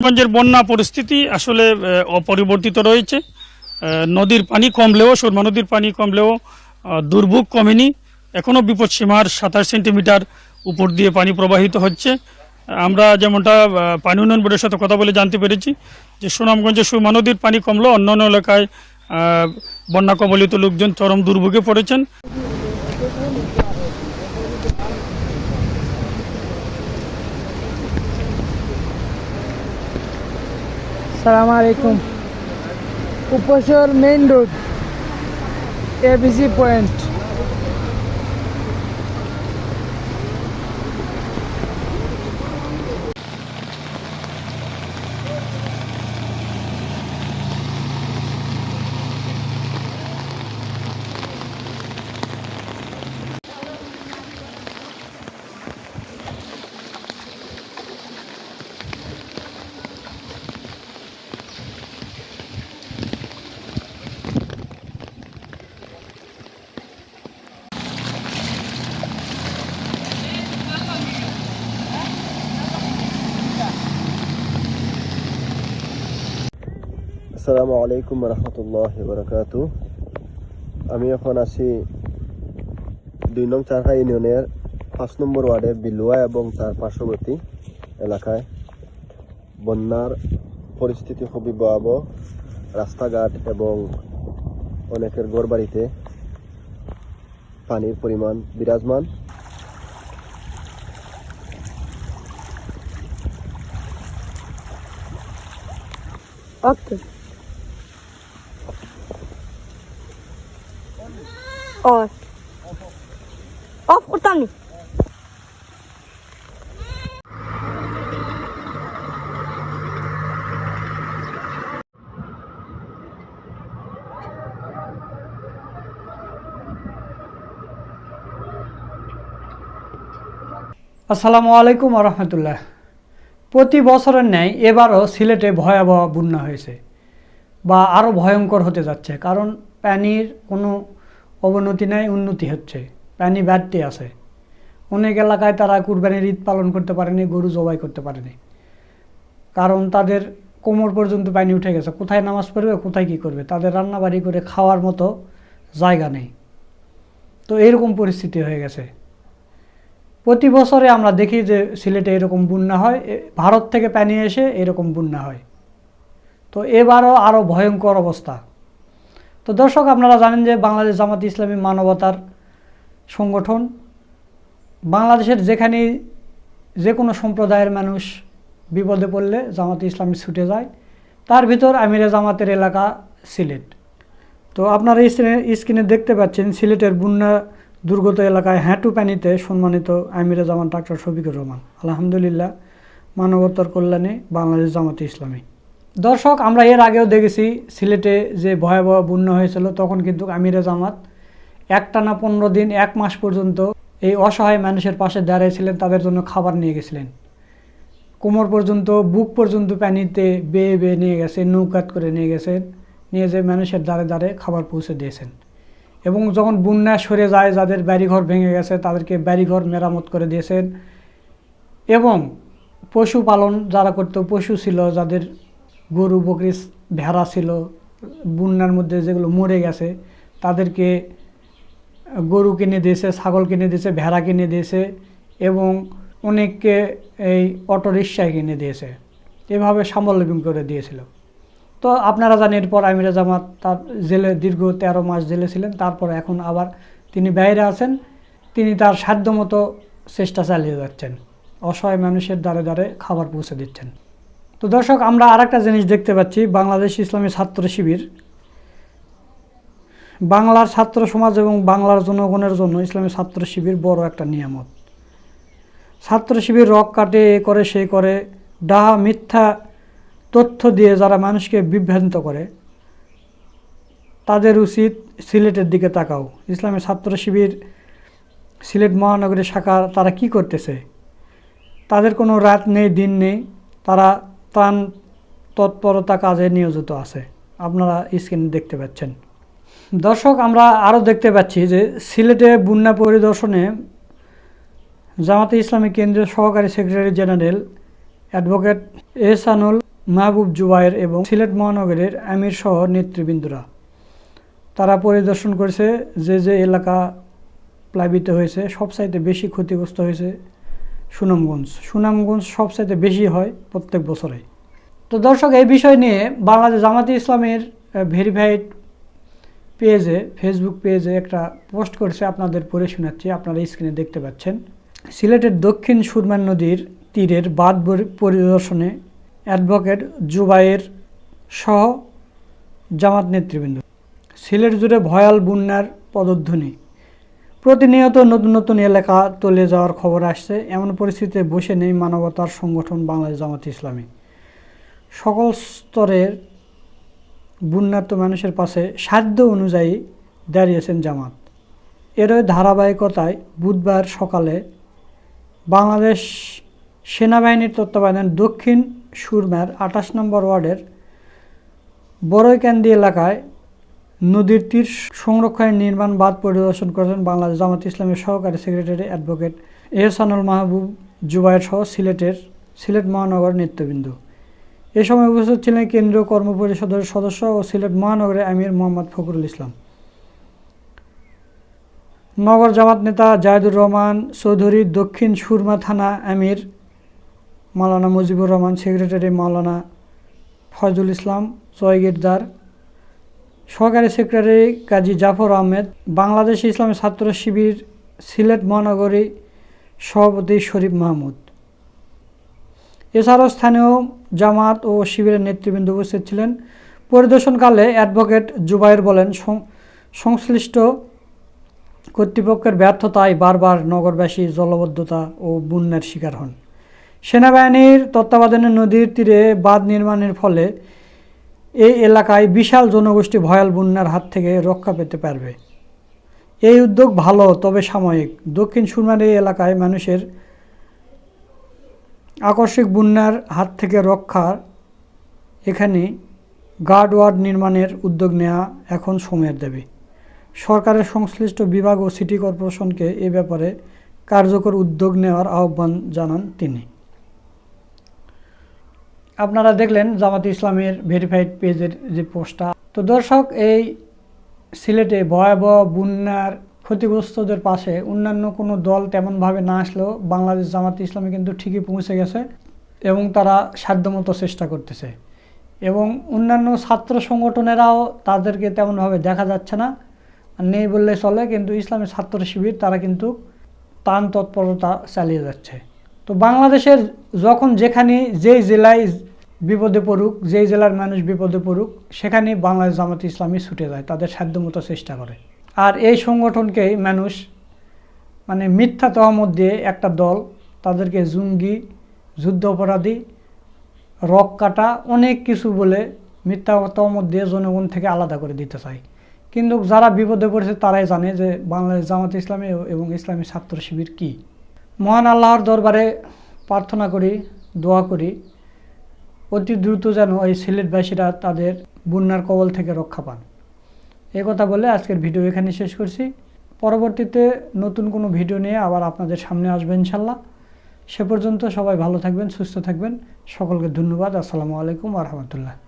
সুনামগঞ্জের বন্যা পরিস্থিতি আসলে অপরিবর্তিত রয়েছে। নদীর পানি কমলেও, সুরমা নদীর পানি কমলেও দুর্ভোগ কমেনি। এখনও বিপদসীমার সাতাশ সেন্টিমিটার উপর দিয়ে পানি প্রবাহিত হচ্ছে। আমরা যেমনটা পানি উন্নয়ন বোর্ডের সাথে কথা বলে জানতে পেরেছি যে সুনামগঞ্জে সুরমা নদীর পানি কমলেও অন্যান্য এলাকায় বন্যা কবলিত লোকজন চরম দুর্ভোগে পড়েছেন। সালাম আলাইকুম। উপসর মেইন রোড এবিসি পয়েন্ট আসসালামু আলাইকুম রহমতুল্লাহ বরকাত আমি এখন আছি দুই নং চারহা ইউনিয়নের পাঁচ নম্বর ওয়ার্ডের বিলুয়া এবং তার পার্শ্ববর্তী এলাকায়। বন্যার পরিস্থিতি খুবই ভয়াবহ, রাস্তাঘাট এবং অনেকের ঘরবাড়িতে পানির পরিমাণ বিরাজমান। আসসালামু আলাইকুম রহমতুল্লাহ প্রতি বছরের ন্যায় এবারও সিলেটে ভয়াবহ বন্যা হয়েছে বা আরও ভয়ঙ্কর হতে যাচ্ছে, কারণ পানির কোনো অবনতি নাই, উন্নতি হচ্ছে। পানি বাড়তে আছে। অনেক এলাকায় তারা কুরবানির ঈদ পালন করতে পারেনি, গরু জবাই করতে পারেনি। কারণ তাদের কোমর পর্যন্ত পানি উঠে গেছে। কোথায় নামাজ পড়বে, কোথায় কী করবে? তাদের রান্নাবাড়ি করে খাওয়ার মতো জায়গা নেই। তো এরকম পরিস্থিতি হয়ে গেছে। প্রতি বছরে আমরা দেখি যে সিলেটে এরকম বন্যা হয়। ভারত থেকে পানি এসে এরকম বন্যা হয়। তো এবারও আরও ভয়ঙ্কর অবস্থা। তো দর্শক, আপনারা জানেন যে বাংলাদেশ জামাত ইসলামী মানবতার সংগঠন। বাংলাদেশের যেখানেই যে কোনো সম্প্রদায়ের মানুষ বিপদে পড়লে জামাতে ইসলামী ছুটে যায়। তার ভিতর আমিরে জামাতের এলাকা সিলেট। তো আপনারা স্ক্রিনে স্ক্রিনে দেখতে পাচ্ছেন সিলেটের বন্যা দুর্গত এলাকায় হাঁটু পানিতে সম্মানিত আমিরে জামান ডাক্তার শফিকুর রহমান। আলহামদুলিল্লাহ, মানবতার কল্যাণে বাংলাদেশ জামাতে ইসলামী। দর্শক, আমরা এর আগেও দেখেছি সিলেটে যে ভয়াবহ বন্যা হয়েছিল, তখন কিন্তু আমিরে জামাত একটানা পনেরো দিন, এক মাস পর্যন্ত এই অসহায় মানুষের পাশে দাঁড়িয়েছিলেন তাদের জন্য খাবার নিয়ে গেছিলেন। কোমর পর্যন্ত, বুক পর্যন্ত পানিতে বেয়ে বেয়ে নিয়ে গেছে, নৌকাত করে নিয়ে গেছেন নিয়ে যে মানুষের দ্বারে দ্বারে খাবার পৌঁছে দিয়েছেন। এবং যখন বন্যা সরে যায়, যাদের বাড়িঘর ভেঙে গেছে, তাদেরকে বাড়িঘর মেরামত করে দিয়েছেন। এবং পশুপালন যারা করতো, পশু ছিল, যাদের গরু বকরি ভেড়া ছিল, বন্যার মধ্যে যেগুলো মরে গেছে, তাদেরকে গরু কিনে দিয়েছে, ছাগল কিনে দিয়েছে, ভেড়া কিনে দিয়েছে এবং অনেককে এই অটো রিক্সায় কিনে দিয়েছে। এভাবে স্বাবলম্বী করে দিয়েছিল। তো আপনারা জানেন, এরপর আমিরা জামাত তার জেলে দীর্ঘ তেরো মাস জেলে ছিলেন, তারপর এখন আবার তিনি বাইরে আছেন, তিনি তার সাধ্যমতো চেষ্টা চালিয়ে যাচ্ছেন। অসহায় মানুষের দ্বারে দ্বারে খাবার পৌঁছে দিচ্ছেন। তো দর্শক, আমরা আরেকটা জিনিস দেখতে পাচ্ছি, বাংলাদেশ ইসলামী ছাত্র শিবির। বাংলার ছাত্র সমাজ এবং বাংলার জনগণের জন্য ইসলামী ছাত্র শিবির বড় একটা নিয়ামত। ছাত্র শিবির রক কাটে, এ করে, সে করে, ডাহা, মিথ্যা তথ্য দিয়ে যারা মানুষকে বিভ্রান্ত করে, তাদের উচিত সিলেটের দিকে তাকাও। ইসলামী ছাত্র শিবির, সিলেট মহানগরী শাখা তারা কি করতেছে? তাদের কোনো রাত নেই, দিন নেই, তারা ত্রাণ তৎপরতা কাজে নিয়োজিত আছে। আপনারা স্ক্রিনে দেখতে পাচ্ছেন। দর্শক, আমরা আরও দেখতে পাচ্ছি যে সিলেটে বন্যা পরিদর্শনে জামাতে ইসলামী কেন্দ্রীয় সহকারী secretary general advocate Ehsanul Mahbub Zubair এবং সিলেট মহানগরের আমির সহ নেতৃবৃন্দরা। তারা পরিদর্শন করেছে যে যে এলাকা প্লাবিত হয়েছে সবচাইতে বেশি ক্ষতিগ্রস্ত হয়েছে সুনামগঞ্জ। সুনামগঞ্জ সবচাইতে বেশি হয় প্রত্যেক বছরে তো দর্শক, এই বিষয় নিয়ে বাংলাদেশ জামাতি ইসলামের ভেরিফাইড পেজে ফেসবুক পেজে একটা পোস্ট করেছে, আপনাদের পড়ে শোনাচ্ছি, আপনারা স্ক্রিনে দেখতে পাচ্ছেন। সিলেটের দক্ষিণ সুরমান নদীর তীরের পরি- পরিদর্শনে অ্যাডভোকেট জুবাইয়ের সহ জামাত নেতৃবৃন্দ। সিলেট জুড়ে ভয়াল বন্যার পদধ্বনি। প্রতিনিয়ত নতুন নতুন এলাকা তলে যাওয়ার খবর আসছে। এমন পরিস্থিতিতে বসে নেই মানবতার সংগঠন বাংলাদেশ জামাত ইসলামী। সকল স্তরের বন্যার্ত মানুষের পাশে সাধ্য অনুযায়ী দাঁড়িয়েছেন জামাত। এরই ধারাবাহিকতায় বুধবার সকালে বাংলাদেশ সেনাবাহিনীর তত্ত্বাবধানে দক্ষিণ সুরমার আঠাশ নম্বর ওয়ার্ডের বড়ইকান্দি এলাকায় নদীর তীর সংরক্ষণের নির্মাণ বাঁধ পরিদর্শন করেছেন বাংলাদেশ জামাত ইসলামের সহকারী সেক্রেটারি অ্যাডভোকেট এহসানুল মাহবুব জুবায়ের সহ সিলেটের সিলেট মহানগর নেতৃবৃন্দ। এ সময় উপস্থিত ছিলেন কেন্দ্রীয় কর্মপরিষদের সদস্য ও সিলেট মহানগরের আমির মোহাম্মদ ফখরুল ইসলাম। নগর জামাত নেতা জায়দুর রহমান চৌধুরী দক্ষিণ সুরমা থানা আমির, মাওলানা মুজিবুর রহমান সেক্রেটারি মাওলানা ফয়জুল ইসলাম, জয়গিরদার সহকারী সেক্রেটারি কাজী জাফর আহমেদ, বাংলাদেশ ইসলামী ছাত্র শিবির, সিলেট মহানগরী সভাপতি শরীফ মাহমুদ। এছাড়াও স্থানীয় জামাত ও শিবিরের নেতৃবৃন্দ উপস্থিত ছিলেন। পরিদর্শনকালে অ্যাডভোকেট জুবাইর বলেন সংশ্লিষ্ট কর্তৃপক্ষের ব্যর্থতায় বারবার নগরবাসী জলবদ্ধতা ও বন্যার শিকার হন। সেনাবাহিনীর তত্ত্বাবধানে নদীর তীরে বাঁধ নির্মাণের ফলে এই এলাকায় বিশাল জনগোষ্ঠী ভয়াল বন্যার হাত থেকে রক্ষা পেতে পারবে। এই উদ্যোগ ভালো, তবে সাময়িক। দক্ষিণ সুরমার এই এলাকায় মানুষের আকস্মিক বন্যার হাত থেকে রক্ষার এখানে গার্ডওয়ার্ড নির্মাণের উদ্যোগ নেওয়া এখন সময়ের দাবি। সরকারের সংশ্লিষ্ট বিভাগ ও সিটি কর্পোরেশনকে এ ব্যাপারে কার্যকর উদ্যোগ নেওয়ার আহ্বান জানান তিনি। আপনারা দেখলেন জামাত ইসলামের ভেরিফাইড পেজের যে পোস্টটা তো দর্শক, এই সিলেটে ভয়াবহ বন্যার ক্ষতিগ্রস্তদের পাশে অন্যান্য কোনো দল তেমনভাবে না আসলেও বাংলাদেশ জামাত ইসলামী কিন্তু ঠিকই পৌঁছে গেছে এবং তারা সাধ্যমতো চেষ্টা করতেছে। এবং অন্যান্য ছাত্র সংগঠনেরাও তাদেরকে তেমনভাবে দেখা যাচ্ছে না। নেই বললে চলে, কিন্তু ইসলামী ছাত্র শিবির, তারা কিন্তু তান তৎপরতা চালিয়ে যাচ্ছে। তো বাংলাদেশের যখন যেখানে যেই জেলায় বিপদে পড়ুক, যেই জেলার মানুষ বিপদে পড়ুক, সেখানেই বাংলাদেশ জামাত ইসলামী ছুটে যায়, তাদের সাধ্যমতো চেষ্টা করে। আর এই সংগঠনকেই মানুষ মানে মিথ্যা তহমত দিয়ে একটা দল, তাদেরকে জঙ্গি, যুদ্ধ অপরাধী, রক কাটা, অনেক কিছু বলে মিথ্যা তহমত দিয়ে জনগণ থেকে আলাদা করে দিতে চায়। কিন্তু যারা বিপদে পড়েছে, তারাই জানে যে বাংলাদেশ জামাত ইসলামী এবং ইসলামী ছাত্র শিবির কী। মহান আল্লাহর দরবারে প্রার্থনা করি, দোয়া করি অতি দ্রুত যেন এই সিলেটবাসীরা তাদের বন্যার কবল থেকে রক্ষা পান। এ কথা বলে আজকের ভিডিও এখানে শেষ করছি। পরবর্তীতে নতুন কোনো ভিডিও নিয়ে আবার আপনাদের সামনে আসবে ইনশাল্লাহ। সে পর্যন্ত সবাই ভালো থাকবেন, সুস্থ থাকবেন। সকলকে ধন্যবাদ। আসসালামু আলাইকুম রহমতুল্লাহ।